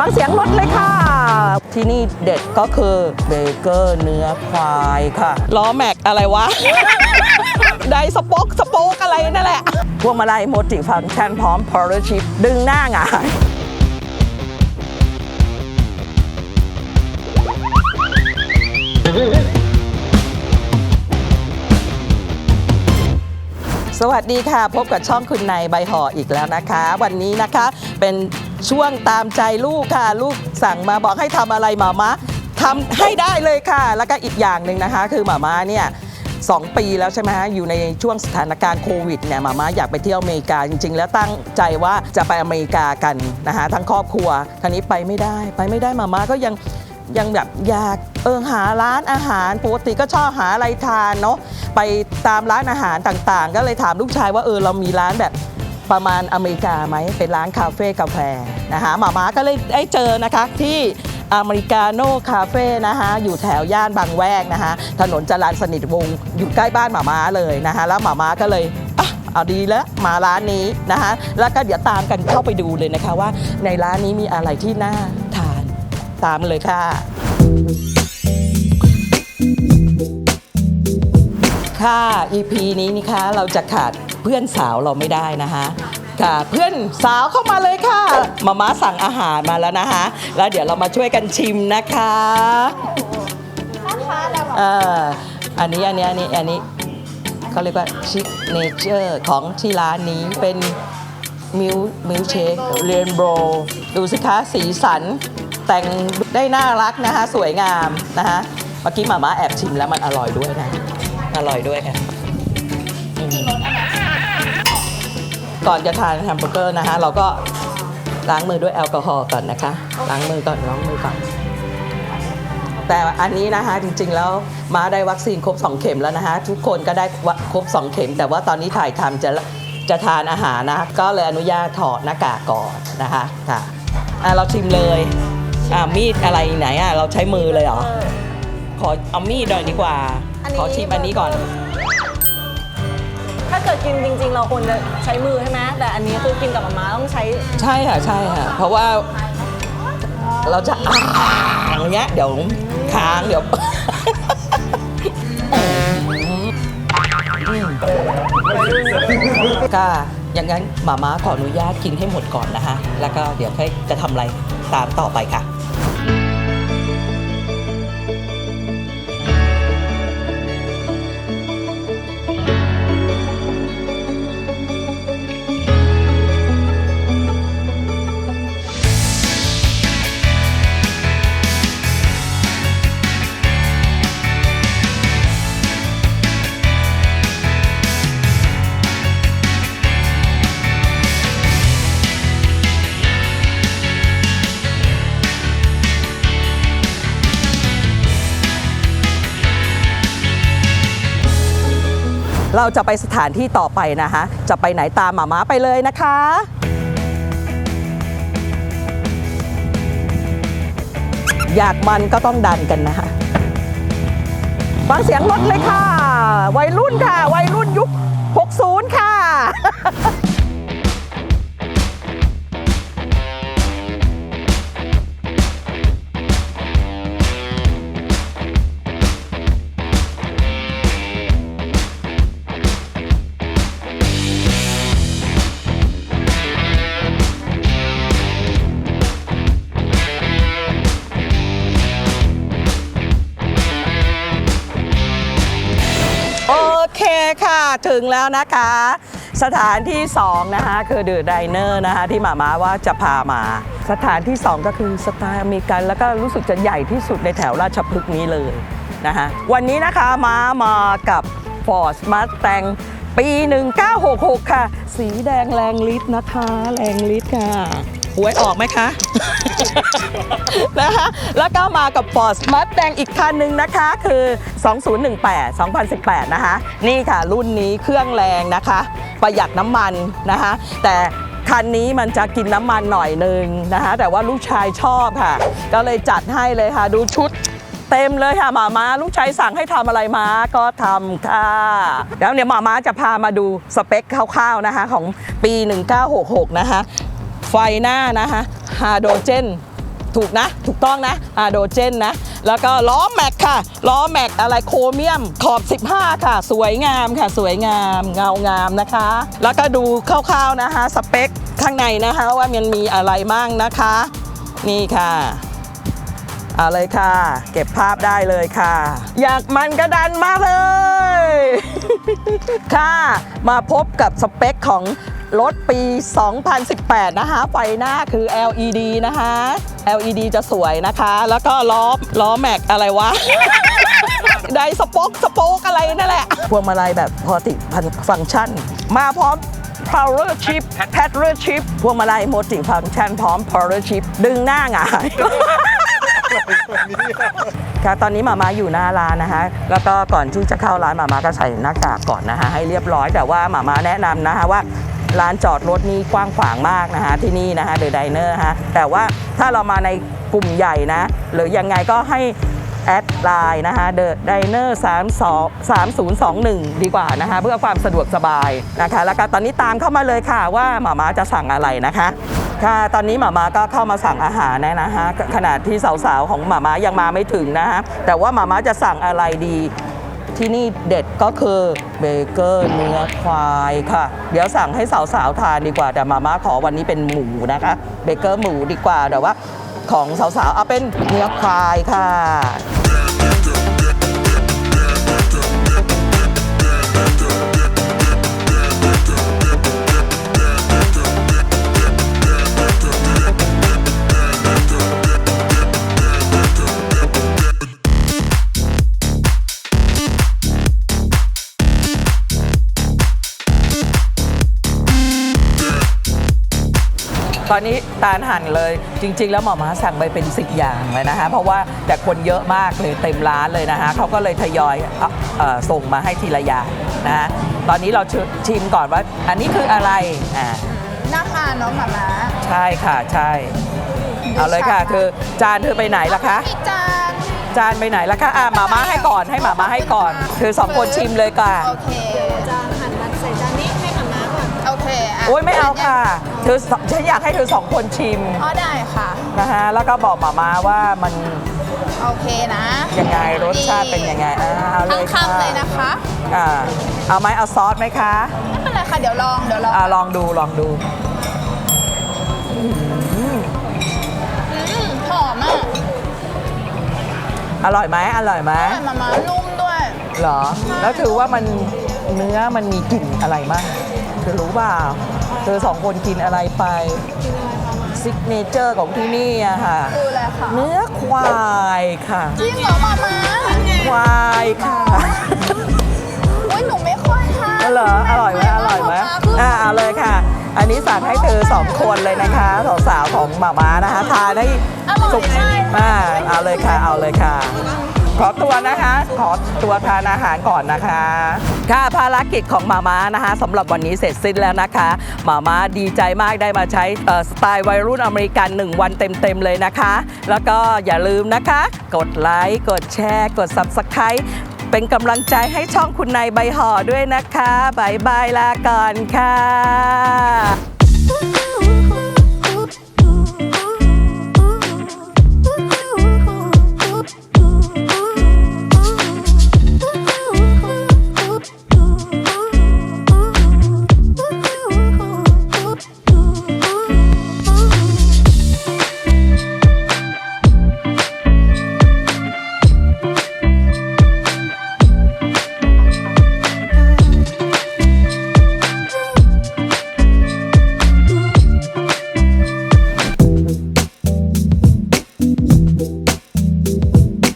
ฟังเสียงรถเลยค่ะ ที่นี่เด็ดก็คือเบเกอร์เนื้อควายค่ะ ล้อแม็กอะไรวะ ได้สป็อกสโป๊กอะไรนั่นแหละ พวงมาลัยโมติฟังก์ชันพร้อมพอร์ชิปดึงหน้าหงายสวัสดีค่ะ พบกับช่องคุณนายใบห่ออีกแล้วนะคะ วันนี้นะคะเป็น ช่วงตามใจลูกค่ะ ลูกสั่งมาบอกให้ทำอะไรหมามาทำให้ได้เลยค่ะ แล้วก็อีกอย่างหนึ่งนะคะ คือหมามาเนี่ยสองปีแล้วใช่ไหมฮะอยู่ในช่วงสถานการณ์โควิดเนี่ยหมามาอยากไปเที่ยวอเมริกาจริง ๆ แล้วตั้งใจว่าจะไปอเมริกากันนะคะทั้งครอบครัวคราวนี้ไปไม่ได้ ไปไม่ได้หมามาก็ยังยังแบบอยากเออหาร้านอาหารปกติก็ชอบหาอะไรทานเนาะไปตามร้านอาหารต่างๆ ก็เลยถามลูกชายว่าเออเรามีร้านแบบ ประมาณอเมริกาไหมเป็นร้านคาเฟ่กาแฟนะคะหมาม้าก็เลยได้เจอนะคะที่อเมริกาโน่คาเฟ่นะคะอยู่แถวย่านบางแวกนะคะถนนจรัญสนิทวงศ์อยู่ใกล้บ้านหมาม้าเลยนะคะแล้วหมาม้าก็เลยเอาดีแล้วมาร้านนี้นะคะแล้วก็เดี๋ยวตามกันเข้าไปดูเลยนะคะว่าในร้านนี้มีอะไรที่น่าทานตามเลยค่ะ ค่ะ EP นี้นะคะเราจะขาดเพื่อนสาวเราไม่ได้นะคะ ค่ะเพื่อนสาวเข้ามาเลยค่ะมาม่าสั่งอาหารมาแล้วนะคะแล้วเดี๋ยวเรามาช่วยกันชิมนะคะเอ่ออันนี้อันนี้อันนี้อันนี้เขาเรียกว่าชิคเนเจอร์ของที่ร้านนี้เป็นมิลมิลเชคเรนโบว์ดูสิคะสีสันแต่งได้น่ารักนะคะ สวยงามนะคะเมื่อกี้หมาม่าแอบชิมแล้วมันอร่อยด้วยนะ อร่อยด้วยค่ะก่อนจะทานแฮมเบอร์เกอร์นะคะ เราก็ล้างมือด้วยแอลกอฮอล์ก่อนนะคะ ล้างมือก่อนล้างมือก่อนแต่อันนี้นะคะจริงๆแล้วมาได้วัคซีนครบ 2 เข็มแล้วนะคะ ทุกคนก็ได้วะครบ 2 เข็ม แต่ว่าตอนนี้ถ่ายทำจะจะทานอาหารนะก็เลยอนุญาตถอดหน้ากากก่อนนะคะค่ะะเราชิมเลยอะมีดอะไรไหนอะเราใช้มือเลยเหรอขอเอามีดหน่อยดีกว่า อันนี้ขอชิมอันนี้ก่อน ถ้าเกิดกินจริง ๆ เราควรจะใช้มือใช่ไหมแต่อันนี้คือกินกับหมาม้าต้องใช้ใช่ค่ะใช่ค่ะ เพราะว่าเราจะอ่างอย่างเงี้ยเดี๋ยวค้างเดี๋ยว ก็อย่างนั้นหมาม้าขออนุญาตกินให้หมดก่อนนะคะ แล้วก็เดี๋ยวค่อยจะทำอะไรตามต่อไปค่ะ เราจะไปสถานที่ต่อไปนะคะ จะไปไหนตามหมาม้าไปเลยนะคะอยากมันก็ต้องดันกันนะคะฟังเสียงรถเลยค่ะ วัยรุ่นค่ะ วัยรุ่นยุค 60 ค่ะ ค่ะ ถึงแล้วนะคะ สถานที่ 2 นะคะ คือเดอะไดเนอร์นะคะ ที่หมาม้าว่าจะพามา สถานที่ 2 ก็คือสไตล์อเมริกัน แล้วก็รู้สึกจะใหญ่ที่สุดในแถวราชพฤกษ์นี้เลยนะคะวันนี้นะคะม้ามากับ Ford Mustang ปี 1966 ค่ะ สีแดงแรงลิตรนะคะ แรงลิตรค่ะ หวยออกไหมคะ นะคะ แล้วก็มากับ Ford Mustang อีกคันหนึ่งนะคะ คือ 2018 2018 นะคะ นี่ค่ะ รุ่นนี้เครื่องแรงนะคะ ประหยัดน้ำมันนะคะ แต่คันนี้มันจะกินน้ำมันหน่อยนึงนะคะ แต่ว่าลูกชายชอบค่ะ ก็เลยจัดให้เลยค่ะ ดูชุดเต็มเลยค่ะหมาม้าลูกชายสั่งให้ทำอะไรมาก็ทำค่ะแล้วเนี่ยหมาม้าจะพามาดูสเปคคร่าวๆนะคะ ของปี 1966 นะคะ ไฟหน้านะคะฮาโดรเจนถูกนะ ถูกต้องนะอะโดเจนนะ แล้วก็ล้อแม็กค่ะ ล้อแม็กอะไรโครเมียมขอบ 15 ค่ะ สวยงามค่ะ สวยงามเงางามนะคะ แล้วก็ดูคร่าวๆนะคะ สเปคข้างในนะคะว่ามันมีอะไรมั่งนะคะ นี่ค่ะเอาเลยค่ะ เก็บภาพได้เลยค่ะ อยากมันกระดันมากเลย ค่ะ มาพบกับสเปคของ รถปี 2018 นะคะ ไฟหน้าคือ LED นะคะ LED จะสวยนะคะ แล้วก็ล้อล้อแม็กอะไรวะ ได้สป็อกสโป๊กอะไรนั่นแหละ พวงมาลัยแบบพอติฟังก์ชัน มาพร้อม power chip paddle chip พวงมาลัยโมติฟังก์ชันพร้อม power chip ดึงหน้าหงายค่ะตอนนี้หมามาอยู่หน้าร้านนะคะ แล้วก็ก่อนที่จะเข้าร้านหมามาก็ใส่หน้ากากก่อนนะคะให้เรียบร้อยแต่ว่าหมามาแนะนำนะคะว่า ร้านจอดรถนี่กว้างขวางมากนะคะที่นี่นะคะเดอะไดเนอร์ฮะแต่ว่าถ้าเรามาในกลุ่มใหญ่นะ หรือยังไงก็ให้แอดไลน์นะคะเดอะไดเนอร์3021ดีกว่านะคะเพื่อความสะดวกสบายนะคะ แล้วก็ตอนนี้ตามเข้ามาเลยค่ะว่าหมามาจะสั่งอะไรนะคะค่ะตอนนี้หมามาก็เข้ามาสั่งอาหารแล้วนะฮะขณะที่สาวๆของหมามายังมาไม่ถึงนะฮะแต่ว่าหมามาจะสั่งอะไรดี ที่นี่เด็ดก็คือเบเกอร์เนื้อควายค่ะ เดี๋ยวสั่งให้สาวๆทานดีกว่าแต่มาม่าขอวันนี้เป็นหมูนะคะเบเกอร์หมูดีกว่าแต่ว่าของสาวๆเอาเป็นเนื้อควายค่ะ อนนี้ตาลหั่นเลย จริง ๆ แล้วหมอมาสั่งไปเป็นสิบอย่างเลยนะคะ เพราะว่าแต่คนเยอะมากเลยเต็มร้านเลยนะคะเขาก็เลยทยอยเอ่อเอ่อส่งมาให้ทีละอย่างนะคะตอนนี้เราชิมก่อนว่า อันนี้คืออะไรอ่าน่าทานเนาะหมาม้าใช่ค่ะใช่ เอาเลยค่ะเธอจานเธอไปไหนล่ะคะพี่จานจานไปไหนล่ะคะอ่าหมามาให้ก่อนให้หมามาให้ก่อนเธอสองคนชิมเลยค่ะโอเค โอเคะโอ้ยไม่เอาค่ะ เธอฉันอยากให้เธอสองคนชิมอ๋อได้ค่ะ นะคะแล้วก็บอกหมามาว่ามันโอเคนะยังไงรสชาติเป็นยังไงอ่าเอาเลทั้งยค่ะคำเลยนะคะอ่าเอาไหมเอาซอสไหมคะไม่เป็นไรค่ะเดี๋ยวลองเดี๋ยวลองอ่าลองดูลองดูอืมหอมอะอร่อยไหมอร่อยไหมแต่หมาม้านุ่มด้วย เหรอ แล้วถือว่ามันเนื้อมันมีกลิ่นอะไรบ้างเธอรู้เปล่า เธอสองคนกินอะไรไปซิกเนเจอร์ของที่นี่อะค่ะ คืออะไรคะเนื้อควายค่ะจริงเหรอหมาม้าควายค่ะอุ้ยหนูไม่ค่อยทานอร่อยอร่อยไหมอร่อยไหมอ่าเอาเลยค่ะ อันนี้สั่งให้เธอสองคนเลยนะคะสาวๆของหมาม้านะคะทานให้อร่อยสุกมากอ่าเอาเลยค่ะเอาเลยค่ะ ขอตัวนะคะ ขอตัวทานอาหารก่อนนะคะ ค่ะภารกิจของมาม่านะคะสำหรับวันนี้เสร็จสิ้นแล้วนะคะมาม่าดีใจมากได้มาใช้สไตล์วัยรุ่นอเมริกัน 1 วันเต็ม ๆ เลยนะคะ แล้วก็อย่าลืมนะคะ กดไลค์ กดแชร์ กด Subscribe เป็นกำลังใจให้ช่องคุณนายใบห่อด้วยนะคะบายบายลาก่อนค่ะ Ooh, ooh, ooh, ooh.